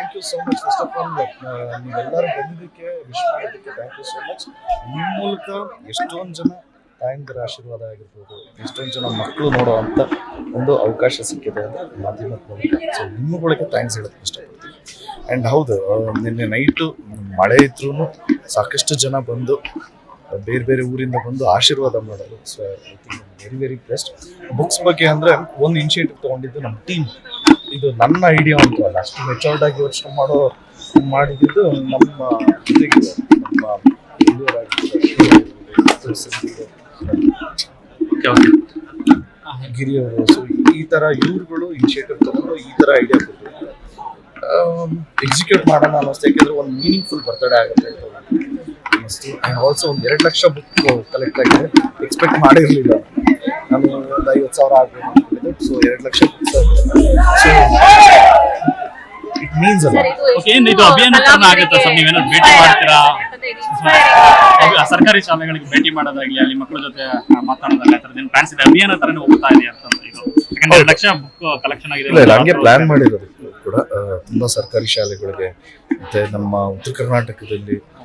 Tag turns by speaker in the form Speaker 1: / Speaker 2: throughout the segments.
Speaker 1: Thank you so much first of all ನೀವೆಲ್ಲರೂ ಬಂದಿದ್ದಕ್ಕೆ wish ಮಾಡೋದಕ್ಕೆ ಥ್ಯಾಂಕ್ ಯು ಸೋ ಮಚ್ ನಿಮ್ಮ ಮೂಲಕ ಎಷ್ಟೊಂದು ಜನ ತಾಯಂದಿರ ಆಶೀರ್ವಾದ ಆಗಿರ್ಬೋದು, ಎಷ್ಟೊಂದು ಜನ ಮಕ್ಕಳು ನೋಡುವಂಥ ಒಂದು ಅವಕಾಶ ಸಿಕ್ಕಿದೆ ಅಂತ ಮಾಧ್ಯಮದ ಮೂಲಕ ಸೊ ನಿಮ್ಮಗಳಿಗೆ ಥ್ಯಾಂಕ್ಸ್ ಹೇಳೋದಕ್ಕೆ ಇಷ್ಟಪಡ್ತೀನಿ. ಆ್ಯಂಡ್ ಹೌದು ನಿನ್ನೆ ನೈಟು ಮಳೆ ಇದ್ರೂ ಸಾಕಷ್ಟು ಜನ ಬಂದು, ಬೇರೆ ಬೇರೆ ಊರಿಂದ ಬಂದು ಆಶೀರ್ವಾದ ಮಾಡೋದು so I think very very best books ಬಗ್ಗೆ ಅಂದರೆ ಒಂದು ಇನಿಷಿಯೇಟಿವ್ ತೊಗೊಂಡಿದ್ದು ನಮ್ಮ ಟೀಮ್ ಇದು ನನ್ನ ಐಡಿಯಾ ಅಂತ ಅಲ್ಲ. ಅಷ್ಟು ಮೆಚೋರ್ಡ್ ಆಗಿ ಯೋಚನೆ ಮಾಡೋ ಮಾಡಿದ್ದು ನಮ್ಮ ಗಿರಿಯವರು ಸೊ ಈ ತರ ಇವ್ರುಗಳು ಇನಿಷಿಯೇಟಿವ್ ತಗೊಂಡು ಈ ತರ ಐಡಿಯಾ ಕೊಟ್ಟು ಎಕ್ಸಿಕ್ಯೂಟ್ ಮಾಡೋಣ ಅನ್ನಿಸ್ತು ಯಾಕೆಂದ್ರೆ ಒಂದು ಮೀನಿಂಗ್ಫುಲ್ ಬರ್ತಡೇ ಆಗುತ್ತೆ ಅನ್ನಿಸ್ತು. ಆ್ಯಂಡ್ ಆಲ್ಸೋ ಒಂದು ಎರಡು ಲಕ್ಷ ಬುಕ್ ಕಲೆಕ್ಟ್ ಆಗಿದೆ ಎಕ್ಸ್ಪೆಕ್ಟ್ ಮಾಡಿರಲಿಲ್ಲ. ನಾನು ಒಂದು ಐವತ್ತು ಸಾವಿರ ಆಗಬೇಕು ಸೊ ಎರಡು ಲಕ್ಷ ಇಟ್ ಮೀನ್ಸ್ ಅಲ್ಲ
Speaker 2: Okay, ಏನ್ ಇದು ಅಭಿಯಾನ ತರನ ಆಗುತ್ತಾ ಸರ್? ನೀವೇನಾದ್ರು ಭೇಟಿ ಮಾಡ್ತೀರಾ? ಅಭಿ- ಸರ್ಕಾರಿ ಶಾಲೆಗಳಿಗೆ ಭೇಟಿ ಮಾಡೋದಾಗ್ಲಿ ಅಲ್ಲಿ ಮಕ್ಕಳ ಜೊತೆ ಮಾತಾಡೋದಾಗ್ಲಿ ಆ ಥರದ್ದು ಪ್ಲಾನ್ಸ್ ಇದೆ? ಅಭಿಯಾನ ತರನೇ ಹೋಗ್ತಾ ಇದೆ ಅಂತ ಇದು? ಯಾಕಂದ್ರೆ ಲಕ್ಷ ಬುಕ್ ಕಲೆಕ್ಷನ್ ಆಗಿದೆ.
Speaker 1: ಇಲ್ಲ ಹಂಗೆ ಪ್ಲಾನ್ ಮಾಡಿರೋದು ಕೂಡ ತುಂಬಾ ಸರ್ಕಾರಿ ಶಾಲೆಗಳಿಗೆ ಮತ್ತೆ ನಮ್ಮ ಉತ್ತರ ಕರ್ನಾಟಕದಲ್ಲಿ ಆ,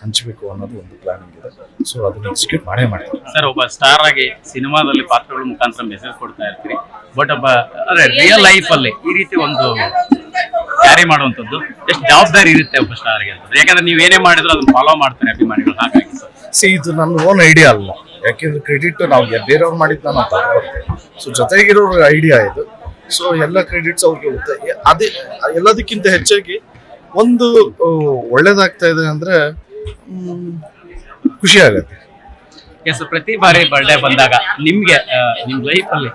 Speaker 1: ಹಂಚಬೇಕು ಅನ್ನೋದು ಒಂದು ಪ್ಲಾನಿಂಗ್ ಇದೆ ಸೊ ಅದನ್ನ ಎಕ್ಸಿಕ್ಯೂಟ್ ಮಾಡೇ ಮಾಡ್ತೀವಿ.
Speaker 2: ಸರ್ ಒಬ್ಬ ಸ್ಟಾರ್ ಆಗಿ ಸಿನಿಮಾದಲ್ಲಿ ಪಾತ್ರಗಳ ಮುಖಾಂತರ ಮೆಸೇಜ್ ಕೊಡ್ತಾ ಇರ್ತೀರಿ. ಬಟ್ ಒಬ್ಬ ಅದೇ ರಿಯಲ್ ಲೈಫ್ ಅಲ್ಲಿ ಈ ರೀತಿ ಒಂದು ಕ್ಯಾರಿ ಮಾಡುವಂಥದ್ದು ಎಷ್ಟು ಜವಾಬ್ದಾರಿ ಇರುತ್ತೆ ಒಬ್ಬ ಸ್ಟಾರ್ಗೆ ಅಂತಂದ್ರೆ? ಯಾಕಂದ್ರೆ ನೀವು ಏನೇ ಮಾಡಿದ್ರು ಅದನ್ನ ಫಾಲೋ ಮಾಡ್ತಾರೆ ಅಭಿಮಾನಿಗಳು ಹಾಗಾಗಿ
Speaker 1: ಸಿ ಇದು ನನ್ನ ಓನ್ ಐಡಿಯಾ ಅಲ್ಲ. ಯಾಕೆಂದ್ರೆ ಕ್ರೆಡಿಟ್ ನಾವು ಬೇರೆಯವ್ರು ಮಾಡಿದ್ ನಾನು ತಗೋಬಾರ್ದು ಸೊ ಜೊತೆಗಿರೋ ಐಡಿಯಾ ಇದು. ಸೊ ಎಲ್ಲ ಕ್ರೆಡಿಟ್ಸ್ ಅವ್ರಿಗೆ ಅದೇ ಎಲ್ಲದಕ್ಕಿಂತ ಹೆಚ್ಚಾಗಿ ಒಂದು ಒಳ್ಳೇದಾಗ್ತಾ ಇದೆ ಅಂದ್ರೆ ಖುಷಿ ಆಗತ್ತೆ.
Speaker 2: ಎಸ್ ಪ್ರತಿ ಬಾರಿ ಬರ್ಡೇ ಬಂದಾಗ ನಿಮ್ಗೆ ನಿಮ್ ಲೈಫ್ ಅಲ್ಲಿ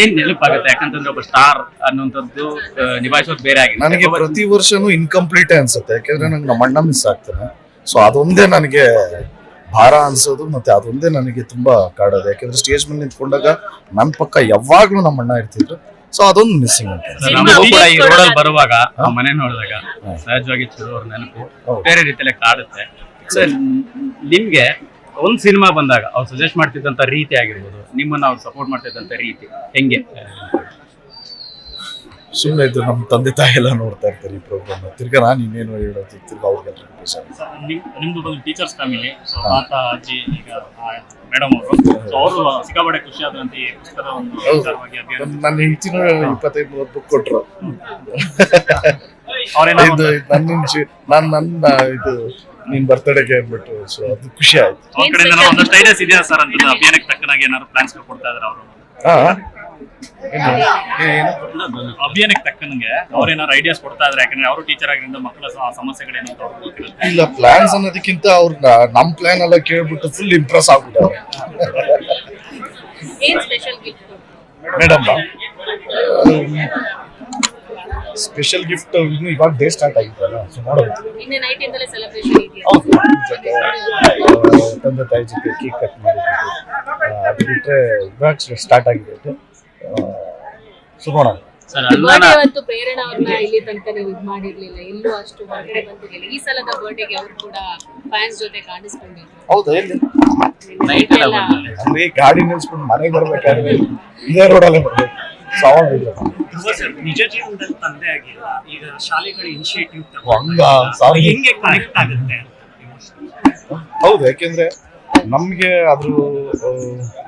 Speaker 2: ಏನ್ ನೆನಪಾಗುತ್ತೆ? ಯಾಕಂತಂದ್ರೆ ಒಬ್ಬ ಸ್ಟಾರ್ ಅನ್ನುವಂಥದ್ದು ನಿಭಾಯಿಸೋದು ಬೇರೆ ಆಗಿದೆ.
Speaker 1: ನನಗೆ ಪ್ರತಿ ವರ್ಷನೂ ಇನ್ಕಂಪ್ಲೀಟ್ ಅನ್ಸುತ್ತೆ. ಯಾಕಂದ್ರೆ ನಂಗೆ ನಮ್ಮ ಅಣ್ಣ ಮಿಸ್ ಆಗ್ತಾನೆ ಸೊ ಅದೊಂದೇ ನನಗೆ ಭಾರ ಅನ್ಸೋದು ಮತ್ತೆ ಅದೊಂದೇ ನನಗೆ ತುಂಬಾ ಕಾಡೋದು. ಯಾಕಂದ್ರೆ ಸ್ಟೇಜ್ ಮೇಲೆ ನಿಂತ್ಕೊಂಡಾಗ ನನ್ನ ಪಕ್ಕ ಯಾವಾಗ್ಲೂ ನಮ್ಮ ಅಣ್ಣ ಇರ್ತಿದ್ರು. ಸೊ ಅದೊಂದು ಮಿಸ್ಸಿಂಗ್ ಅಂತ
Speaker 2: ನಮಗೂ ಕೂಡ ಈ ರೋಡಲ್ಲಿ ಬರುವಾಗ ಆ ಮನೆ ನೋಡಿದಾಗ ಸಹಜವಾಗಿ ಚಿರೋರ್ ನೆನಪು ಬೇರೆ ರೀತಿಯಲ್ಲಿ ಕಾಡುತ್ತೆ. ಸರ್ ನಿಮ್ಗೆ ಒಂದ್ ಸಿನಿಮಾ ಬಂದಾಗ ಅವ್ರು ಸಜೆಸ್ಟ್ ಮಾಡ್ತಿದ್ದಂತ ರೀತಿ ಆಗಿರ್ಬೋದು. ನಿಮ್ಮನ್ನ ಅವ್ರು ಸಪೋರ್ಟ್ ಮಾಡ್ತಿದ್ದಂತ ರೀತಿ. ಹೆಂಗೆ?
Speaker 1: ಸುಮ್ಮನೆ ಇದು ನಮ್ಮ ತಂದೆ ತಾಯಿ ಎಲ್ಲ ನೋಡ್ತಾ ಇರ್ತಾರೆ ಈ ಪ್ರೋಗ್ರಾಮ್ ತಿರ್ಗಾ ನಾನು ಇನ್ನೇನು ಹೇಳೋದು ತಿರ್ಗಾ ಅವ್ರಿಗೆಲ್ಲ
Speaker 2: ನಿಮ್ದು ಒಂದು ಟೀಚರ್ಸ್ ಫ್ಯಾಮಿಲಿ ತಾತ ಅಜ್ಜಿ ಈಗ ಮೇಡಮ್ ಅವರು. ಅವರು ಸಿಕ್ಕಾಪಟ್ಟೆ ಖುಷಿ ಆದ್ರಂತೆ ಈ ಪುಸ್ತಕದ ಒಂದು
Speaker 1: ನನ್ನ ಹೆಂಡತಿನೂ ಇಪ್ಪತ್ತೈದು ಮೂವತ್ತು ಬುಕ್ ಕೊಟ್ರು.
Speaker 2: ಅವ್ರೇನೋ
Speaker 1: ಇದು ನನ್ನ ನಾನು ನನ್ನ ಇದು ನಿನ್ ಬರ್ತಡೇಗೆ ಅಂದ್ಬಿಟ್ಟು ಸೊ ಅದು ಖುಷಿ ಆಯ್ತು.
Speaker 2: ಒಂದಷ್ಟು ಐಡಿಯಾಸ್ ಇದೆಯಾ ಸರ್ ಅಂತ ಅಭಿಯಾನಕ್ಕೆ ತಕ್ಕನಾಗಿ ಏನಾದ್ರು ಪ್ಲಾನ್ಸ್ ಕೊಡ್ತಾ ಇದ್ದಾರೆ ಅವರು? ಅಭಿಯಾನಕ್ಕೆ ತಕ್ಕನಂಗೆ ಅವ್ರೇನಾದ್ರು ಐಡಿಯಾಸ್ ಕೊಡ್ತಾ ಇದ್ರೆ ಯಾಕಂದ್ರೆ ಅವರು ಟೀಚರ್ ಆಗಿರೋದ್ರಿಂದ ಮಕ್ಕಳ ಆ ಸಮಸ್ಯೆಗಳೇನು ಅಂತ ಅವ್ರಿಗೆ ಗೊತ್ತಿರುತ್ತೆ.
Speaker 1: ಇಲ್ಲ ಪ್ಲಾನ್ಸ್ ಅನ್ನೋದಕ್ಕಿಂತ ಅವ್ರ ನಮ್ ಪ್ಲಾನ್ ಎಲ್ಲ ಕೇಳ್ಬಿಟ್ಟು ಫುಲ್ ಇಂಪ್ರೆಸ್ ಆಗ್ಬಿಟ್ಟವ್ರೆ.
Speaker 3: ಏನ್ special gift
Speaker 1: madam special gift ಇನ್ನು ಇವಾಗ ಡೇ ಸ್ಟಾರ್ಟ್ ಆಗಿದ್ದಲ್ಲ ಸೊ ನೋಡೋದು
Speaker 3: ನಿನ್ನೆ ನೈಟ್ ಇಂದಲೇ ಸೆಲೆಬ್ರೇಷನ್ ಇದೆಯಾ?
Speaker 1: ಹೌದು ಜೊತೆ ಆ, ತಂದೆ ತಾಯಿ ಜೊತೆ ಕೇಕ್ ಕಟ್ ಮಾಡಿದ್ದು. ಅದು ಬಿಟ್ರೆ ಇವಾಗ ಸ್ಟಾರ್ಟ್ ಆಗಿದೆ ಸೊ ನೋಡೋಣ
Speaker 2: ಸರ್
Speaker 3: ಬರ್ಡೇ ಅವತ್ತು ಪ್ರೇರಣಾ ಅವ್ರನ್ನ ಇಲ್ಲಿ ತನಕ ನೀವು ಇದು ಮಾಡಿರ್ಲಿಲ್ಲ. ಎಲ್ಲೂ ಅಷ್ಟು ಹೊರಗಡೆ ಬಂದಿರಲಿಲ್ಲ ಈ ಸಲದ ಬರ್ಡೇಗೆ ಅವರು ಕೂಡ ಫ್ಯಾನ್ಸ್ ಜೊತೆ ಕಾಣಿಸ್ಕೊಂಡಿದ್ರು
Speaker 1: ಹೌದಾ ಎಲ್ಲಿ?
Speaker 2: ನೈಟ್ ಎಲ್ಲ.
Speaker 1: ಅಂದ್ರೆ ಗಾಡಿ ನಿಲ್ಸ್ಕೊಂಡು ಮನೆಗೆ ಬರ್ಬೇಕಾದ್ರೆ ಇದೇ ರೋಡಲ್ಲೇ ಬರ್ಬೇಕು.
Speaker 4: ನಿಜ ಜೀವನದಲ್ಲಿ ತಂದೆ ಆಗಿಲ್ಲ. ಈಗ ಶಾಲೆಗಳ ಇನಿಷಿಯೇಟಿವ್
Speaker 1: ಹಂಗ
Speaker 4: ಹೆಂಗೆ ಕನೆಕ್ಟ್ ಆಗುತ್ತೆ
Speaker 1: ಹೌದು ಯಾಕೆಂದ್ರೆ ನಮ್ಗೆ ಅದ್ರ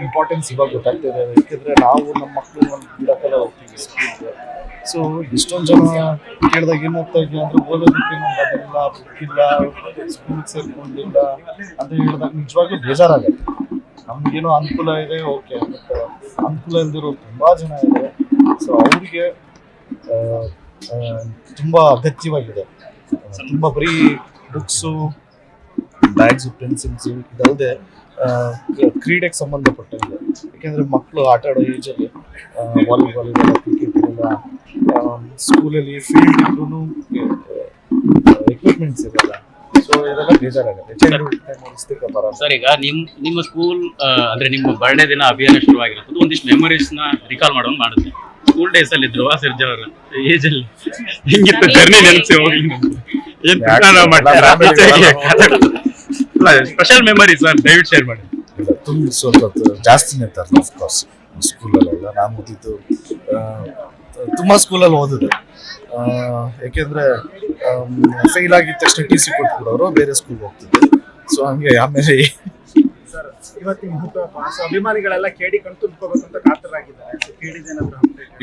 Speaker 1: ಇಂಪಾರ್ಟೆನ್ಸ್ ಇವಾಗ ಗೊತ್ತಾಗ್ತಿದೆ. ಯಾಕೆಂದ್ರೆ ನಾವು ನಮ್ಮ ಮಕ್ಕಳು ಒಂದು ಬಿಡಕ್ಕೆಲ್ಲ ಹೋಗ್ತೀವಿ ಸ್ಕೂಲ್ಗೆ ಸೊ ಎಷ್ಟೊಂದು ಜನ ಕೇಳಿದಾಗ ಏನಾಗ್ತಾ ಇದೆಯಾ ಅಂದ್ರೆ ಓದೋದಕ್ಕೆ ನಮ್ಗೆ ಬುಕ್ ಇಲ್ಲ ಸ್ಕೂಲ್ ಸೇರ್ಕೊಂಡಿಲ್ಲ ಅಂತ ಹೇಳಿದಾಗ ನಿಜವಾಗ್ಲೂ ಬೇಜಾರಾಗುತ್ತೆ. ನಮಗೇನೋ ಅನುಕೂಲ ಇದೆ ಓಕೆ ಅನುಕೂಲ ಇಲ್ದಿರೋ ತುಂಬಾ ಜನ ಇದೆ ಸೊ ಅವ್ರಿಗೆ ತುಂಬಾ ಅಗತ್ಯವಾಗಿದೆ. ತುಂಬಾ ಬರೀ ಬುಕ್ಸು ಬ್ಯಾಗ್ಸು ಪೆನ್ಸಿಲ್ಸ್ ಇದಲ್ಲದೆ ಕ್ರೀಡೆಗೆ ಸಂಬಂಧಪಟ್ಟಂಗೆ. ಯಾಕೆಂದರೆ ಮಕ್ಕಳು ಆಟ ಆಡೋ ಏಜಲ್ಲಿ ವಾಲಿಬಾಲ್ ಇದೆಲ್ಲ ಕ್ರಿಕೆಟ್ ಇದೆಲ್ಲ ಸ್ಕೂಲಲ್ಲಿ ಫೀಲ್ಡ್ ಇದ್ರೂ ಎಕ್ವಿಪ್ಮೆಂಟ್ಸ್ ಇರಲ್ಲ. ಸೊ ಇದೆಲ್ಲ ಬೇಜಾರಾಗುತ್ತೆ. ಚೈಲ್ಡ್ಹುಡ್ ಟೈಮ್ ಬರಲ್ಲ.
Speaker 2: ಸರ್ ಈಗ ನಿಮ್ಮ ನಿಮ್ಮ ಸ್ಕೂಲ್ ಅಂದ್ರೆ ನಿಮ್ಮ ಬರ್ಡೇ ದಿನ ಅಭಿಯಾನ ಶುರುವಾಗಿರೋದು ಒಂದಿಷ್ಟು ಮೆಮೊರೀಸ್ನ ರಿಕಾಲ್ ಮಾಡೋದು ಮಾಡುತ್ತೆ. ಸ್ಕೂಲ್ ಡೇಸ್ ಅಲ್ಲಿ ಧ್ರುವ ಸರ್ಜಾ ಅವರ ಏಜ್ ಅಲ್ಲಿ. ಹಿಂಗಿತ್ತು ಜರ್ನಿ ನೆನ್ಸಿ ಹೋಗಿ ಏನ್ ಸ್ಪೆಷಲ್ ಮೆಮರಿ ಸರ್ ದಯವಿಟ್ಟು ಶೇರ್ ಮಾಡಿ
Speaker 1: ತುಂಬ ಸ್ವಲ್ಪ ಜಾಸ್ತಿನೇ ತರಲ್ಲ ಆಫ್ಕೋರ್ಸ್ ಸ್ಕೂಲಲ್ಲೆಲ್ಲ ನಾನು ಓದಿದ್ದು ತುಂಬ ಸ್ಕೂಲಲ್ಲಿ ಓದಿದೆ. ಯಾಕೆಂದ್ರೆ ಫೇಲ್ ಆಗಿದ ತಕ್ಷಣ ಟಿ ಸಿ ಕೊಟ್ಬಿಡೋರು ಬೇರೆ ಸ್ಕೂಲ್ಗೆ ಹೋಗ್ತಿದ್ದೆ ಸೊ ಹಂಗೆ ಆಮೇಲೆ
Speaker 5: ಸರ್ ಇವತ್ತಿನ ಅಭಿಮಾನಿಗಳೆಲ್ಲ ಕೇಡಿ ಕಣ್ ತುಂಬ್ಕೋಬೇಕು ಅಂತ ಕಾತರಾಗಿದ್ದಾರೆ.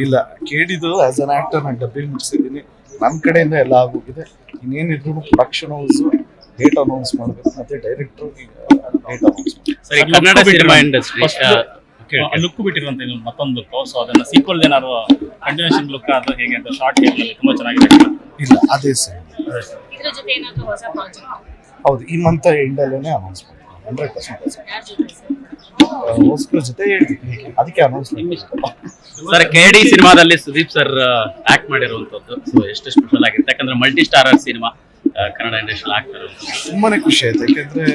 Speaker 1: ಇಲ್ಲ ಕೇಳಿದ್ದು ಆಸ್ ಅನ್ ಆಕ್ಟರ್ ನಾನು ಡಬ್ಬಿಂಗ್ ಮುಗಿಸಿದ್ದೀನಿ. ನಮ್ಮ ಕಡೆಯಿಂದ ಎಲ್ಲ ಆಗೋಗಿದೆ. ಇನ್ನೇನಿದ್ರು ಪ್ರೊಡಕ್ಷನ್ ಹೌಸ್ ಡೇಟ್ ಅನೌನ್ಸ್ ಮಾಡಬೇಕು ಮತ್ತೆ ಡೈರೆಕ್ಟರ್ ಡೇಟ್ ಅನೌನ್ಸ್
Speaker 2: ಸರಿ ಕನ್ನಡ ಸಿನಿಮಾ ಇಂಡಸ್ಟ್ರಿ
Speaker 6: ಲುಕ್ ಬಿಟ್ಟಿರುವಂತ ಮತ್ತೊಂದು ಲುಕ್ ಸೊ ಅದನ್ನ ಸೀಕ್ವಲ್ ಏನಾದ್ರು ಕಂಟಿನ್ಯೂಷನ್ ಲುಕ್ ಅದು ಹೇಗೆ ಅಂತ ಶಾರ್ಟ್ ಹೇಳಿ ತುಂಬಾ ಚೆನ್ನಾಗಿದೆ.
Speaker 1: ಇಲ್ಲ ಅದೇ ಸರ್
Speaker 3: ಇದ್ರ ಜೊತೆ ಏನಾದ್ರು ಹೊಸ ಪ್ರಾಜೆಕ್ಟ್
Speaker 1: ಹೌದು ಈ ಮಂತ್ ಎಂಡಲ್ಲೇ ಅನೌನ್ಸ್ ಮಾಡ್ತೀನಿ ಹಂಡ್ರೆಡ್ ಪರ್ಸೆಂಟ್ ಹೊಸಬ್ರ ಜೊತೆ ಹೇಳ್ತೀನಿ ಅದಕ್ಕೆ ಅನೌನ್ಸ್
Speaker 2: ಸರ್ ಕೆ ಡಿ ಸಿನಿಮಾದಲ್ಲಿ ಸುದೀಪ್ ಸರ್ ಆಕ್ಟ್ ಮಾಡಿರುವಂತದ್ದು. ಸೊ ಎಷ್ಟು ಸ್ಪೆಷಲ್ ಆಗಿರುತ್ತೆ ಯಾಕಂದ್ರೆ multi starrer cinema Kannada industrial actor
Speaker 1: ತುಂಬಾನೇ ಖುಷಿ ಆಯ್ತು. ಯಾಕೆಂದ್ರೆ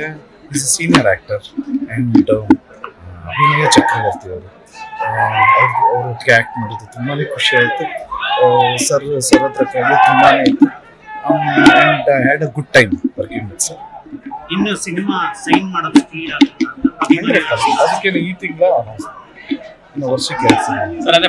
Speaker 1: ಇಸ್ ಸೀನಿಯರ್ ಆಕ್ಟರ್ ಅಂಡ್ ಅಭಿನಯ ಚಕ್ರವರ್ತಿ ಅವರು. ಅವ್ರ ಅವ್ರೊಟ್ಟಿಗೆ ಆ್ಯಕ್ಟ್ ಮಾಡಿದ್ದು ತುಂಬಾನೇ ಖುಷಿ ಆಯಿತು. ಸರ್ ಸರ್ ಹತ್ರ ಕಲಿಯೋದು ತುಂಬಾನೇ ಇತ್ತು and had a good time working with sir
Speaker 4: ಇನ್ನು ಸಿನಿಮಾ ಸೈನ್
Speaker 1: ಮಾಡೋದಕ್ಕೆ ಅದಕ್ಕೆ ಈ ತಿಂಗಳ ಇನ್ನು ವರ್ಷಕ್ಕೆ
Speaker 2: ಸರ್ ಅದೇ